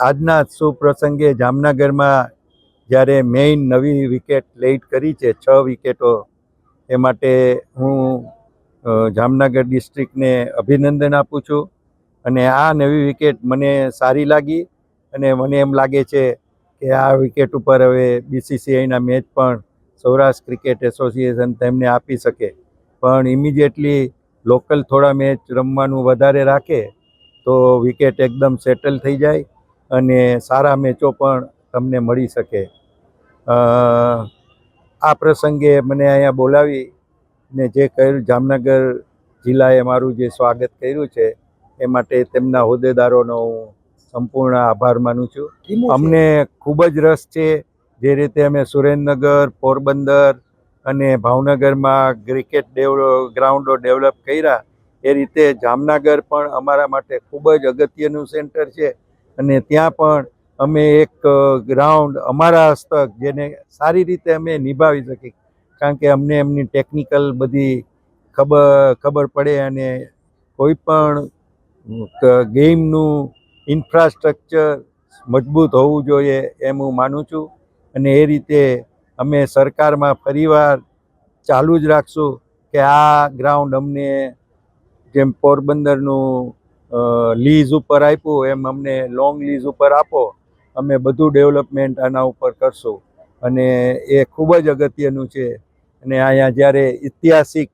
આજના સુપ્રસંગે જામનગરમાં જ્યારે મેઇન નવી વિકેટ લેટ કરી છે, છ વિકેટો, એ માટે હું જામનગર ડિસ્ટ્રિક્ટને અભિનંદન આપું છું. અને આ નવી વિકેટ મને સારી લાગી અને મને એમ લાગે છે કે આ વિકેટ ઉપર હવે બીસીસીઆઈના મેચ પણ સૌરાષ્ટ્ર ક્રિકેટ એસોસિએશન તેમને આપી શકે. પણ ઇમિડિયેટલી લોકલ થોડા મેચ રમવાનું વધારે રાખે તો વિકેટ એકદમ સેટલ થઈ જાય. અને સારા મેચો પણ તમને મળી શકે. આ પ્રસંગે મને અહીંયા બોલાવી ને જે કહ્યું જામનગર જિલ્લાએ મારું જે સ્વાગત કર્યું છે એ માટે તેમના હોદ્દેદારોનો હું સંપૂર્ણ આભાર માનું છું. અમને ખૂબ જ રસ છે જે રીતે અમે સુરેન્દ્રનગર પોરબંદર અને ભાવનગરમાં ક્રિકેટ ડેવલપ ગ્રાઉન્ડો ડેવલપ કર્યા. એ રીતે જામનગર પણ અમારા માટે ખૂબ જ અગત્યનું સેન્ટર છે. અને ત્યાં પણ અમે એક ગ્રાઉન્ડ અમારા હસ્તક જેને સારી રીતે અમે નિભાવી શકીએ. કારણ કે અમને એમની ટેકનિકલ બધી ખબર ખબર પડે અને કોઈ પણ ગેમનું ઇન્ફ્રાસ્ટ્રક્ચર મજબૂત હોવું જોઈએ એમ હું માનું છું. અને એ રીતે અમે સરકારમાં ફરીવાર ચાલુ જ રાખશું કે આ ગ્રાઉન્ડ અમને જેમ પોરબંદરનું લીઝ ઉપર આપ્યું, એમ અમને લોંગ લીઝ ઉપર આપો, અમે બધું ડેવલપમેન્ટ આના ઉપર કરશું. અને એ ખૂબ જ અગત્યનું છે. અને અહીંયા જ્યારે ઐતિહાસિક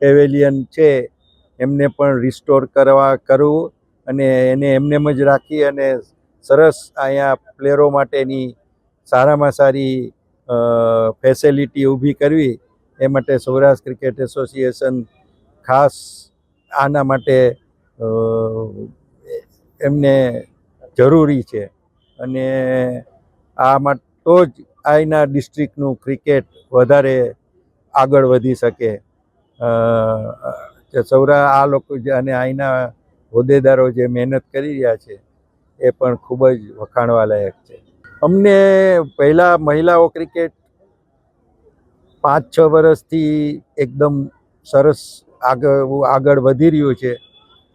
પેવેલિયન છે, એમને પણ રિસ્ટોર કરવા કરવું અને એને એમનેમ જ રાખી અને સરસ અહીંયા પ્લેયરો માટેની સારામાં સારી ફેસિલિટી ઊભી કરવી. એ માટે સૌરાષ્ટ્ર ક્રિકેટ એસોસિએશન ખાસ આના માટે એમને જરૂરી છે. અને આમાં તો જ આઈના ડિસ્ટ્રિક્ટનું ક્રિકેટ વધારે આગળ વધી શકે. સૌરા, આ લોકો જે, અને અહીંના હોદ્દેદારો જે મહેનત કરી રહ્યા છે, એ પણ ખૂબ જ વખાણવા લાયક છે. અમને પહેલાં મહિલાઓ ક્રિકેટ પાંચ છ વર્ષથી એકદમ સરસ આગળ આગળ વધી રહ્યું છે.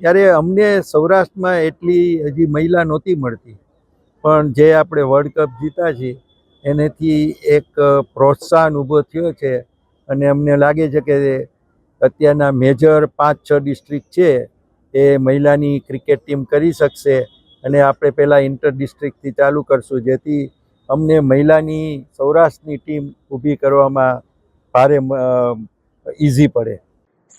ત્યારે અમને સૌરાષ્ટ્રમાં એટલી હજી મહિલા નહોતી મળતી. પણ જે આપણે વર્લ્ડ કપ જીતા છીએ, એનેથી એક પ્રોત્સાહન ઊભો થયો છે અને અમને લાગે છે કે અત્યારના મેજર પાંચ, છ ડિસ્ટ્રિક્ટ છે, એ મહિલાની ક્રિકેટ ટીમ કરી શકશે અને આપણે પહેલાં ઇન્ટર ડિસ્ટ્રિક્ટથી ચાલુ કરશું, જેથી અમને મહિલાની સૌરાષ્ટ્રની ટીમ ઊભી કરવામાં ભારે ઇઝી પડે.